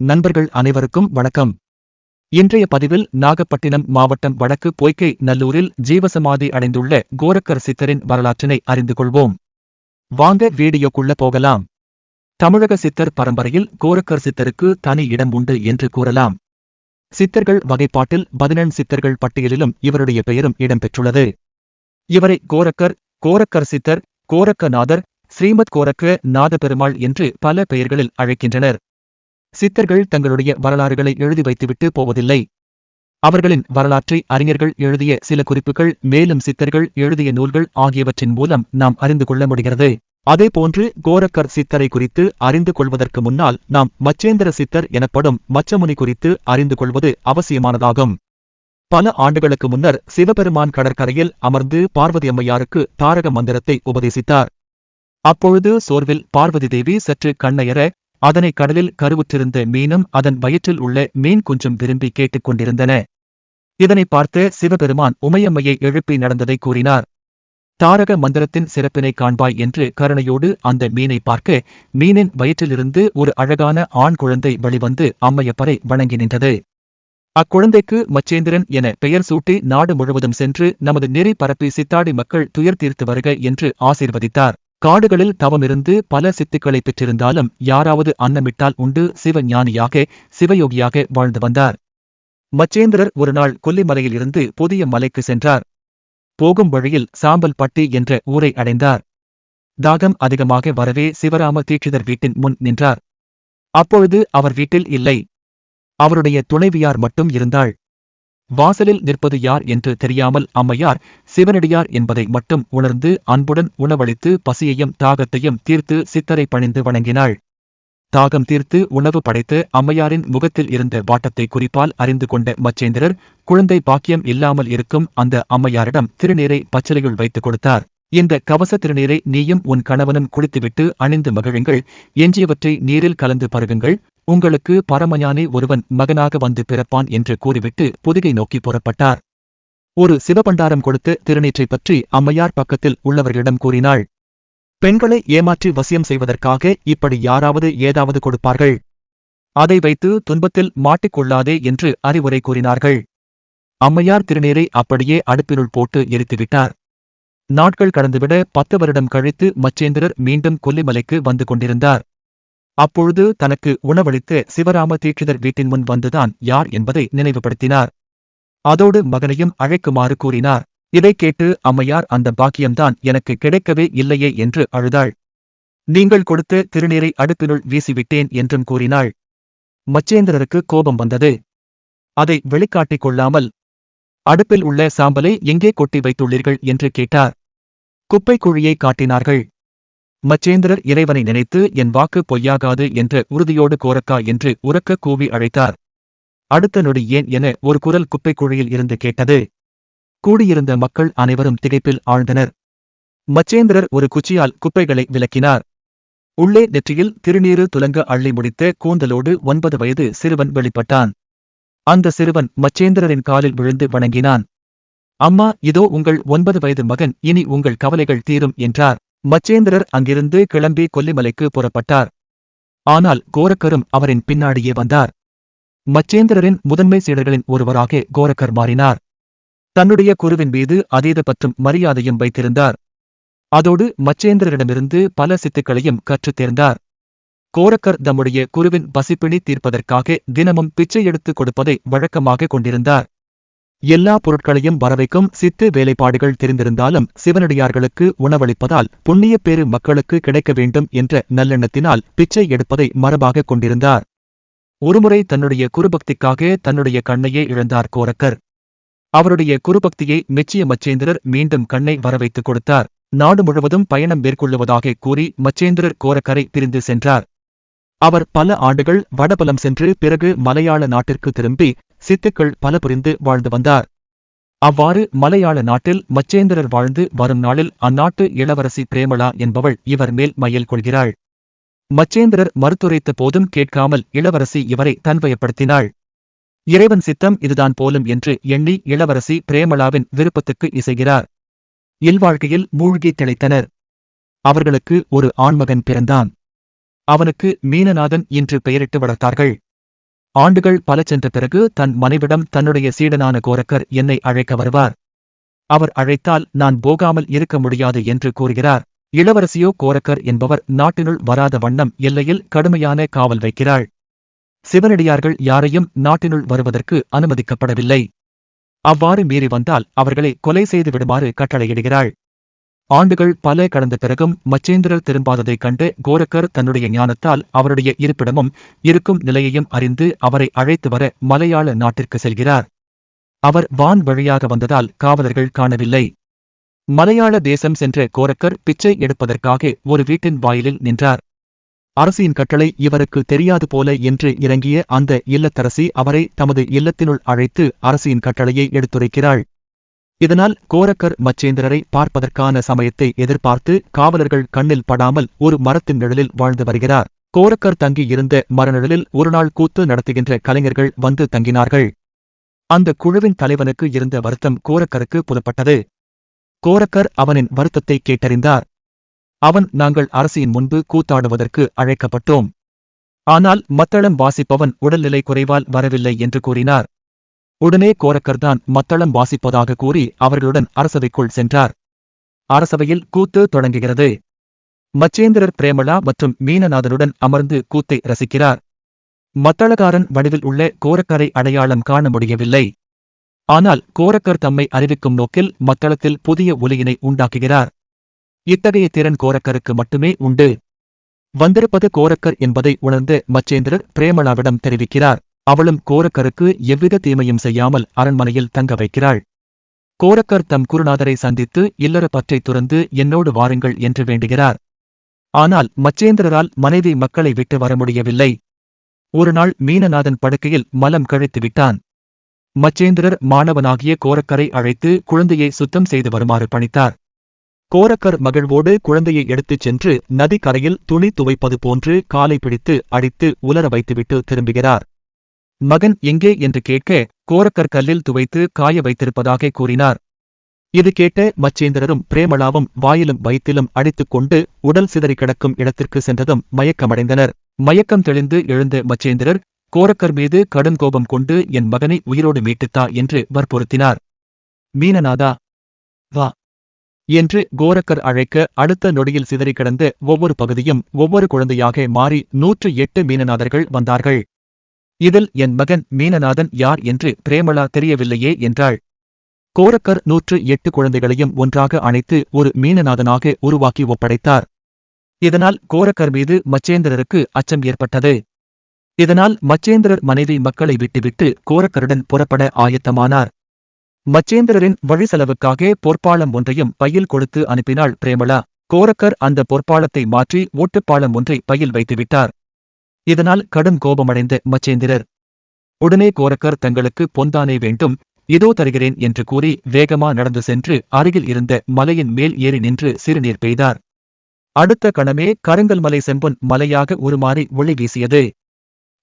நண்பர்கள் அனைவருக்கும் வணக்கம். இன்றைய பதிவில் நாகப்பட்டினம் மாவட்டம் வடக்கு பொய்க்கை நல்லூரில் ஜீவசமாதி அடைந்துள்ள கோரக்கர் சித்தரின் வரலாற்றினை அறிந்து கொள்வோம். வாங்க வீடியோக்குள்ள போகலாம். தமிழக சித்தர் பரம்பரையில் கோரக்கர் சித்தருக்கு தனி இடம் உண்டு என்று கூறலாம். சித்தர்கள் வகைப்பாட்டில் பதினெண் சித்தர்கள் பட்டியலிலும் இவருடைய பெயரும் இடம்பெற்றுள்ளது. இவரை கோரக்கர் கோரக்கர் சித்தர் கோரக்கநாதர் ஸ்ரீமத் கோரக்க நாதபெருமாள் என்று பல பெயர்களில் அழைக்கின்றனர். சித்தர்கள் தங்களுடைய வரலாறுகளை எழுதி வைத்துவிட்டு போவதில்லை. அவர்களின் வரலாற்றை அறிஞர்கள் எழுதிய சில குறிப்புகள் மேலும் சித்தர்கள் எழுதிய நூல்கள் ஆகியவற்றின் மூலம் நாம் அறிந்து கொள்ள முடிகிறது. அதேபோன்று கோரக்கர் சித்தரை குறித்து அறிந்து கொள்வதற்கு முன்னால் நாம் மச்சேந்திர சித்தர் எனப்படும் மச்சமுனி குறித்து அறிந்து கொள்வது அவசியமானதாகும். பல ஆண்டுகளுக்கு முன்னர் சிவபெருமான் கடற்கரையில் அமர்ந்து பார்வதி அம்மையாருக்கு தாரக மந்திரத்தை உபதேசித்தார். அப்பொழுது சோர்வில் பார்வதி தேவி சற்று கண்ணயர அதனை கடலில் கருவுற்றிருந்த மீனும் அதன் வயிற்றில் உள்ள மீன் குஞ்சும் விரும்பி கேட்டுக் கொண்டிருந்தன. இதனை பார்த்து சிவபெருமான் உமையம்மையை எழுப்பி நடந்ததை கூறினார். தாரக மந்திரத்தின் சிறப்பினை காண்பாய் என்று கருணையோடு அந்த மீனை பார்க்க மீனின் வயிற்றிலிருந்து ஒரு அழகான ஆண் குழந்தை வெளிவந்து அம்மையப்பரை வணங்கி நின்றது. அக்குழந்தைக்கு மச்சேந்திரன் என பெயர் சூட்டி நாடு முழுவதும் சென்று நமது நெறி பரப்பி சித்தாடி மக்கள் துயர் தீர்த்து வருக என்று ஆசீர்வதித்தார். காடுகளில் தவமிருந்து பல சித்துக்களை பெற்றிருந்தாலும் யாராவது அன்னமிட்டால் உண்டு சிவஞானியாக சிவயோகியாக வாழ்ந்து வந்தார். மச்சேந்திரர் ஒருநாள் கொல்லிமலையில் இருந்து புதிய மலைக்கு சென்றார். போகும் வழியில் சாம்பல் பட்டி என்ற ஊரை அடைந்தார். தாகம் அதிகமாக வரவே சிவராம தீட்சிதர் வீட்டின் முன் நின்றார். அப்பொழுது அவர் வீட்டில் இல்லை. அவருடைய துணைவியார் மட்டும் இருந்தாள். வாசலில் நிற்பது யார் என்று தெரியாமல் அம்மையார் சிவனடியார் என்பதை மட்டும் உணர்ந்து அன்புடன் உணவளித்து பசியையும் தாகத்தையும் தீர்த்து சித்தரை பணிந்து வணங்கினாள். தாகம் தீர்த்து உணவு படைத்து அம்மையாரின் முகத்தில் இருந்த வாட்டத்தை குறிப்பால் அறிந்து கொண்ட மச்சேந்திரர் குழந்தை பாக்கியம் இல்லாமல் இருக்கும் அந்த அம்மையாரிடம் திருநீரை பச்சிலையுள் வைத்துக் கொடுத்தார். இந்த கவச திருநீரை நீயும் உன் கணவனும் குளித்துவிட்டு அணிந்து மகிழுங்கள். எஞ்சியவற்றை நீரில் கலந்து பருகுங்கள். உங்களுக்கு பரமஞானி ஒருவன் மகனாக வந்து பிறப்பான் என்று கூறிவிட்டு புதுகை நோக்கி புறப்பட்டார். ஒரு சிவபண்டாரம் கொடுத்து திருநீற்றை பற்றி அம்மையார் பக்கத்தில் உள்ளவர்களிடம் கூறினாள். பெண்களை ஏமாற்றி வசியம் செய்வதற்காக இப்படி யாராவது ஏதாவது கொடுப்பார்கள்? அதை வைத்து துன்பத்தில் மாட்டிக்கொள்ளாதே என்று அறிவுரை கூறினார்கள். அம்மையார் திருநீரை அப்படியே அடுப்பினுள் போட்டு எரித்துவிட்டார். நாட்கள் கடந்துவிட பத்து வருடம் கழித்து மச்சேந்திரர் மீண்டும் கொல்லிமலைக்கு வந்து கொண்டிருந்தார். அப்பொழுது தனக்கு உணவளித்த சிவராம தீட்சிதர் வீட்டின் முன் வந்துதான் யார் என்பதை நினைவுபடுத்தினார். அதோடு மகனையும் அழைக்குமாறு கூறினார். இதை கேட்டு அம்மையார் அந்த பாக்கியம்தான் எனக்கு கிடைக்கவே இல்லையே என்று அழுதாள். நீங்கள் கொடுத்த திருநீரை அடுப்பினுள் வீசிவிட்டேன் என்றும் கூறினாள். மச்சேந்திரருக்கு கோபம் வந்தது. அதை வெளிக்காட்டிக் கொள்ளாமல் அடுப்பில் உள்ள சாம்பலை எங்கே கொட்டி வைத்துள்ளீர்கள் என்று கேட்டார். குப்பை குழியை காட்டினார்கள். மச்சேந்திரர் இறைவனை நினைத்து என் வாக்கு பொய்யாகாது என்ற உறுதியோடு கோரக்கா என்று உறக்க கூவி அழைத்தார். அடுத்த நொடி ஏன் என ஒரு குரல் குப்பை குழியில் இருந்து கேட்டது. கூடியிருந்த மக்கள் அனைவரும் திகைப்பில் ஆழ்ந்தனர். மச்சேந்திரர் ஒரு குச்சியால் குப்பைகளை விலக்கினார் உள்ளே நெற்றியில் திருநீறு துலங்க அள்ளி முடித்த கூந்தலோடு ஒன்பது வயது சிறுவன் வெளிப்பட்டான். அந்த சிறுவன் மச்சேந்திரரின் காலில் விழுந்து வணங்கினான். அம்மா இதோ உங்கள் ஒன்பது வயது மகன் இனி உங்கள் கவலைகள் தீரும் என்றார். மச்சேந்திரர் அங்கிருந்து கிளம்பி கொல்லிமலைக்கு புறப்பட்டார். ஆனால் கோரக்கரும் அவரின் பின்னாடியே வந்தார். மச்சேந்திரரின் முதன்மை சீடர்களின் ஒருவராக கோரக்கர் மாறினார். தன்னுடைய குருவின் மீது அதீத பற்றும் மரியாதையும் வைத்திருந்தார். அதோடு மச்சேந்திரரிடமிருந்து பல சித்துக்களையும் கற்றுத் தேர்ந்தார். கோரக்கர் தம்முடைய குருவின் பசிப்பிணி தீர்ப்பதற்காக தினமும் பிச்சை எடுத்துக் கொடுப்பதை வழக்கமாக கொண்டிருந்தார். எல்லா பொருட்களையும் வரவைக்கும் சித்து வேலைப்பாடுகள் தெரிந்திருந்தாலும் சிவனடியார்களுக்கு உணவளிப்பதால் புண்ணிய பேறு மக்களுக்கு கிடைக்க வேண்டும் என்ற நல்லெண்ணத்தினால் பிச்சை எடுப்பதை மரபாக கொண்டிருந்தார். ஒருமுறை தன்னுடைய குருபக்திக்காக தன்னுடைய கண்ணையே இழந்தார் கோரக்கர். அவருடைய குருபக்தியை மெச்சிய மச்சேந்திரர் மீண்டும் கண்ணை வரவைத்துக் கொடுத்தார். நாடு முழுவதும் பயணம் மேற்கொள்ளுவதாக கூறி மச்சேந்திரர் கோரக்கரை பிரிந்து சென்றார். அவர் பல ஆண்டுகள் வடபலம் சென்று பிறகு மலையாள நாட்டிற்கு திரும்பி சித்துக்கள் பல புரிந்து வாழ்ந்து வந்தார். அவ்வாறு மலையாள நாட்டில் மச்சேந்திரர் வாழ்ந்து வரும் நாளில் அந்நாட்டு இளவரசி பிரேமளா என்பவள் இவர் மேல் மையல் கொள்கிறாள். மச்சேந்திரர் மறுத்துரைத்த போதும் கேட்காமல் இளவரசி இவரை தன்வயப்படுத்தினாள். இறைவன் சித்தம் இதுதான் போலும் என்று எண்ணி இளவரசி பிரேமளாவின் விருப்பத்துக்கு இசைகிறார். இல்வாழ்க்கையில் மூழ்கி திளைத்தனர். அவர்களுக்கு ஒரு ஆண்மகன் பிறந்தான். அவனுக்கு மீனநாதன் என்று பெயரிட்டு வளர்த்தார்கள். ஆண்டுகள் பல சென்ற பிறகு தன் மனைவிடம் தன்னுடைய சீடனான கோரக்கர் என்னை அழைக்க வருவார். அவர் அழைத்தால் நான் போகாமல் இருக்க முடியாது என்று கூறுகிறார். இளவரசியோ கோரக்கர் என்பவர் நாட்டினுள் வராத வண்ணம் எல்லையில் கடுமையான காவல் வைக்கிறாள். சிவனடியார்கள் யாரையும் நாட்டினுள் வருவதற்கு அனுமதிக்கப்படவில்லை. அவ்வாறு மீறி வந்தால் அவர்களை கொலை செய்து விடுமாறு கட்டளையிடுகிறாள். ஆண்டுகள் பல கடந்த பிறகும் மச்சேந்திரர் திரும்பாததைக் கண்டு கோரக்கர் தன்னுடைய ஞானத்தால் அவருடைய இருப்பிடமும் இருக்கும் நிலையையும் அறிந்து அவரை அழைத்து வர மலையாள நாட்டிற்கு செல்கிறார். அவர் வான் வழியாக வந்ததால் காவலர்கள் காணவில்லை. மலையாள தேசம் சென்ற கோரக்கர் பிச்சை எடுப்பதற்காக ஒரு வீட்டின் வாயிலில் நின்றார். அரசியின் கட்டளை இவருக்கு தெரியாது போல என்று இறங்கிய அந்த இல்லத்தரசி அவரை தமது இல்லத்தினுள் அழைத்து அரசியின் கட்டளையை எடுத்துரைக்கிறாள். இதனால் கோரக்கர் மச்சேந்திரரை பார்ப்பதற்கான சமயத்தை எதிர்பார்த்து காவலர்கள் கண்ணில் படாமல் ஒரு மரத்தின் நிழலில் வாழ்ந்து வருகிறார். கோரக்கர் தங்கியிருந்த மரநிழலில் ஒருநாள் கூத்து நடத்துகின்ற கலைஞர்கள் வந்து தங்கினார்கள். அந்த குழுவின் தலைவனுக்கு இருந்த வருத்தம் கோரக்கருக்கு புலப்பட்டது. கோரக்கர் அவனின் வருத்தத்தை கேட்டறிந்தார். அவன் நாங்கள் அரசியின் முன்பு கூத்தாடுவதற்கு அழைக்கப்பட்டோம். ஆனால் மத்தளம் வாசிப்பவன் உடல்நிலை குறைவால் வரவில்லை என்று கூறினார். உடனே கோரக்கர்தான் மத்தளம் வாசிப்பதாக கூறி அவர்களுடன் அரசவைக்குள் சென்றார். அரசவையில் கூத்து தொடங்குகிறது. மச்சேந்திரர் பிரேமலா மற்றும் மீனநாதனுடன் அமர்ந்து கூத்தை ரசிக்கிறார். மத்தளகாரன் வடிவில் உள்ள கோரக்கரை அடையாளம் காண முடியவில்லை. ஆனால் கோரக்கர் தம்மை அறிவிக்கும் நோக்கில் மத்தளத்தில் புதிய ஒலியினை உண்டாக்குகிறார். இத்தகைய திறன் கோரக்கருக்கு மட்டுமே உண்டு. வந்திருப்பது கோரக்கர் என்பதை உணர்ந்து மச்சேந்திரர் பிரேமலாவிடம் தெரிவிக்கிறார். அவளும் கோரக்கருக்கு எவ்வித தீமையும் செய்யாமல் அரண்மனையில் தங்க வைக்கிறாள். கோரக்கர் தம் குருநாதரை சந்தித்து இல்லற பற்றை துறந்து என்னோடு வாருங்கள் என்று வேண்டுகிறார். ஆனால் மச்சேந்திரரால் மனைவி மக்களை விட்டு வர முடியவில்லை. ஒருநாள் மீனநாதன் படுக்கையில் மலம் கழித்து விட்டான். மச்சேந்திரர் மாணவனாகிய கோரக்கரை அழைத்து குழந்தையை சுத்தம் செய்து வருமாறு பணித்தார். கோரக்கர் மகிழ்வோடு குழந்தையை எடுத்துச் சென்று நதிக்கரையில் துணி துவைப்பது போன்று காலை பிடித்து அடித்து உலர வைத்துவிட்டு திரும்புகிறார். மகன் எங்கே என்று கேட்க கோரக்கர் கல்லில் துவைத்து காய வைத்திருப்பதாக கூறினார். இது கேட்ட மச்சேந்திரரும் பிரேமளாவும் வாயிலும் வயிற்றிலும் அடித்துக் கொண்டு உடல் சிதறி கிடக்கும் இடத்திற்கு சென்றதும் மயக்கமடைந்தனர். மயக்கம் தெளிந்து எழுந்த மச்சேந்திரர் கோரக்கர் மீது கடுங்கோபம் கொண்டு என் மகனை உயிரோடு மீட்டுத்தா என்று வற்புறுத்தினார். மீனநாதா வா என்று கோரக்கர் அழைக்க அடுத்த நொடியில் சிதறி கிடந்த ஒவ்வொரு பகுதியும் ஒவ்வொரு குழந்தையாக மாறி நூற்று எட்டு மீனநாதர்கள் வந்தார்கள். இதில் என் மகன் மீனநாதன் யார் என்று பிரேமலா தெரியவில்லையே என்றாள். கோரக்கர் நூற்று எட்டு குழந்தைகளையும் ஒன்றாக அணைத்து ஒரு மீனநாதனாக உருவாக்கி ஒப்படைத்தார். இதனால் கோரக்கர் மீது மச்சேந்திரருக்கு அச்சம் ஏற்பட்டது. இதனால் மச்சேந்திரர் மனைவி மக்களை விட்டுவிட்டு கோரக்கருடன் புறப்பட ஆயத்தமானார். மச்சேந்திரரின் வழி செலவுக்காக பொற்பாளம் ஒன்றையும் பையில் கொடுத்து அனுப்பினாள் பிரேமலா. கோரக்கர் அந்த பொற்பாலத்தை மாற்றி ஓட்டுப்பாலம் ஒன்றை பையில் வைத்துவிட்டார். இதனால் கடும் கோபமடைந்த மச்சேந்திரர் உடனே கோரக்கர் தங்களுக்கு பொந்தானே வேண்டும் இதோ தருகிறேன் என்று கூறி வேகமா நடந்து சென்று அருகில் இருந்த மலையின் மேல் ஏறி நின்று சிறுநீர் பெய்தார். அடுத்த கணமே கருங்கல் மலை செம்பொன் மலையாக உருமாறி ஒளி வீசியது.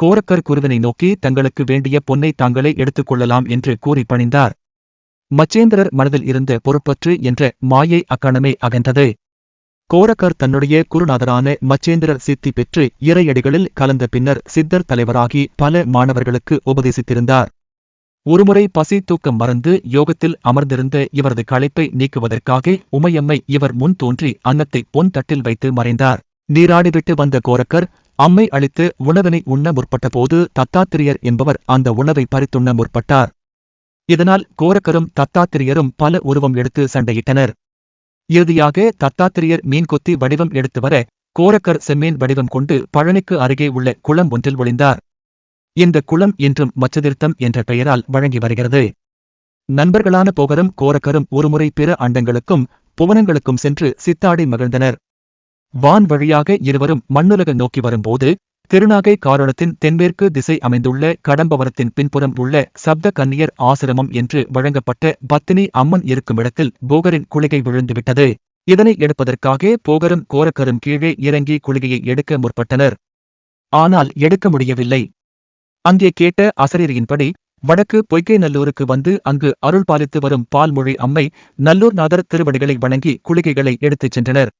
கோரக்கர் குருவினை நோக்கி தங்களுக்கு வேண்டிய பொன்னை தாங்களே எடுத்துக் கொள்ளலாம் என்று கூறி பணிந்தார். மச்சேந்திரர் மனதில் இருந்த பொறுப்பற்று என்ற மாயை அக்கணமே அகன்றது. கோரக்கர் தன்னுடைய குருநாதரான மச்சேந்திரர் சித்தி பெற்று இறையடிகளில் கலந்த பின்னர் சித்தர் தலைவராகி பல மாணவர்களுக்கு உபதேசித்திருந்தார். ஒருமுறை பசி தூக்கம் மறந்து யோகத்தில் அமர்ந்திருந்த இவரது களைப்பை நீக்குவதற்காக உமையம்மை இவர் முன் தோன்றி அன்னத்தை பொன் தட்டில் வைத்து மறைந்தார். நீராடிவிட்டு வந்த கோரக்கர் அம்மை அளித்து உணவினை உண்ண முற்பட்டபோது தத்தாத்திரியர் என்பவர் அந்த உணவை பறித்துண்ண முற்பட்டார். இதனால் கோரக்கரும் தத்தாத்திரியரும் பல உருவம் எடுத்து சண்டையிட்டனர். இறுதியாக தத்தாத்திரியர் மீன்கொத்தி வடிவம் எடுத்து வர கோரக்கர் செம்மீன் வடிவம் கொண்டு பழனிக்கு அருகே உள்ள குளம் ஒன்றில் ஒளிந்தார். இந்த குளம் இன்றும் மச்சதிர்த்தம் என்ற பெயரால் வழங்கி வருகிறது. நண்பர்களான போகரும் கோரக்கரும் ஒருமுறை பிற அண்டங்களுக்கும் புவனங்களுக்கும் சென்று சித்தாடி மகிழ்ந்தனர். வான் வழியாக இருவரும் மண்ணுலக நோக்கி வரும்போது திருநாகை காரணத்தின் தென்மேற்கு திசை அமைந்துள்ள கடம்பவரத்தின் பின்புறம் உள்ள சப்த கன்னியர் ஆசிரமம் என்று வழங்கப்பட்ட பத்தினி அம்மன் இருக்கும் இடத்தில் போகரின் குளிகை விழுந்துவிட்டது. இதனை எடுப்பதற்காக போகரும் கோரக்கரும் கீழே இறங்கி குளிகையை எடுக்க முற்பட்டனர். ஆனால் எடுக்க முடியவில்லை. அங்கே கேட்ட அசரீரியின்படி வடக்கு பொய்கை நல்லூருக்கு வந்து அங்கு அருள் பாலித்து வரும் பால்மொழி அம்மை நல்லூர் நாதர் திருவடிகளை வணங்கி குளிகைகளை எடுத்துச் சென்றனர்.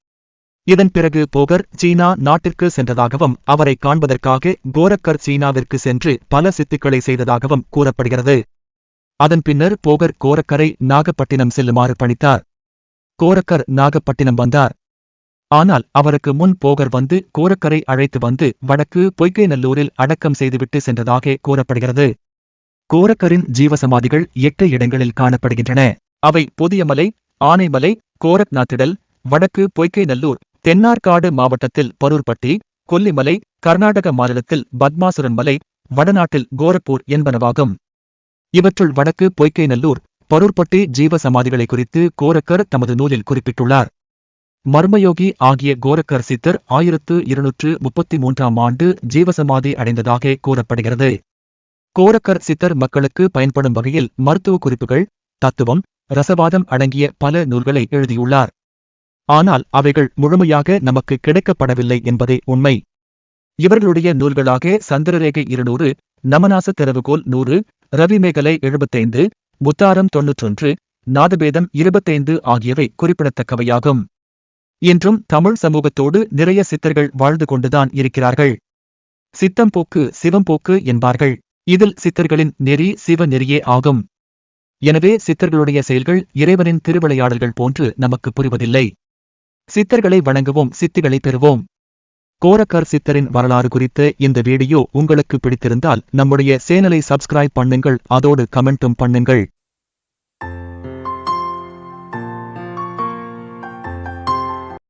இதன் பிறகு போகர் சீனா நாட்டிற்கு சென்றதாகவும் அவரை காண்பதற்காக கோரக்கர் சீனாவிற்கு சென்று பல சித்துக்களை செய்ததாகவும் கூறப்படுகிறது. அதன் பின்னர் போகர் கோரக்கரை நாகப்பட்டினம் செல்லுமாறு பணித்தார். கோரக்கர் நாகப்பட்டினம் வந்தார். ஆனால் அவருக்கு முன் போகர் வந்து கோரக்கரை அழைத்து வந்து வடக்கு பொய்கைநல்லூரில் அடக்கம் செய்துவிட்டு சென்றதாக கூறப்படுகிறது. கோரக்கரின் ஜீவசமாதிகள் எட்டு இடங்களில் காணப்படுகின்றன. அவை புதியமலை ஆனைமலை கோரக்நாத்திடல் வடக்கு பொய்கைநல்லூர் தென்னார்காடு மாவட்டத்தில் பரூர்பட்டி கொல்லிமலை கர்நாடக மாநிலத்தில் பத்மாசுரன் மலை வடநாட்டில் கோரப்பூர் என்பனவாகும். இவற்றுள் வடக்கு பொய்கைநல்லூர் பரூர்பட்டி ஜீவசமாதிகளை குறித்து கோரக்கர் தமது நூலில் குறிப்பிட்டுள்ளார். மர்மயோகி ஆகிய கோரக்கர் சித்தர் ஆயிரத்து இருநூற்று முப்பத்தி மூன்றாம் ஆண்டு ஜீவசமாதி அடைந்ததாக கூறப்படுகிறது. கோரக்கர் சித்தர் மக்களுக்கு பயன்படும் வகையில் மருத்துவ குறிப்புகள் தத்துவம் ரசவாதம் அடங்கிய பல நூல்களை எழுதியுள்ளார். ஆனால் அவைகள் முழுமையாக நமக்கு கிடைக்கப்படவில்லை என்பதே உண்மை. இவர்களுடைய நூல்களாக சந்திரரேகை இருநூறு நமநாச திறவுகோல் நூறு ரவிமேகலை எழுபத்தைந்து முத்தாரம் தொன்னூற்றொன்று நாதபேதம் இருபத்தைந்து ஆகியவை குறிப்பிடத்தக்கவையாகும். இன்றும் தமிழ் சமூகத்தோடு நிறைய சித்தர்கள் வாழ்ந்து கொண்டுதான் இருக்கிறார்கள். சித்தம்போக்கு சிவம்போக்கு என்பார்கள். இதில் சித்தர்களின் நெறி சிவ நெறியே ஆகும். எனவே சித்தர்களுடைய செயல்கள் இறைவனின் திருவிளையாடல்கள் போன்று நமக்கு புரிவதில்லை. சித்தர்களை வணங்குவோம் சித்திகளை பெறுவோம் கோரக்கர் சித்தரின் வரலாறு குறித்த இந்த வீடியோ உங்களுக்கு பிடித்திருந்தால் நம்முடைய சேனலை சப்ஸ்கிரைப் பண்ணுங்கள் அதோடு கமெண்ட்டும் பண்ணுங்கள்.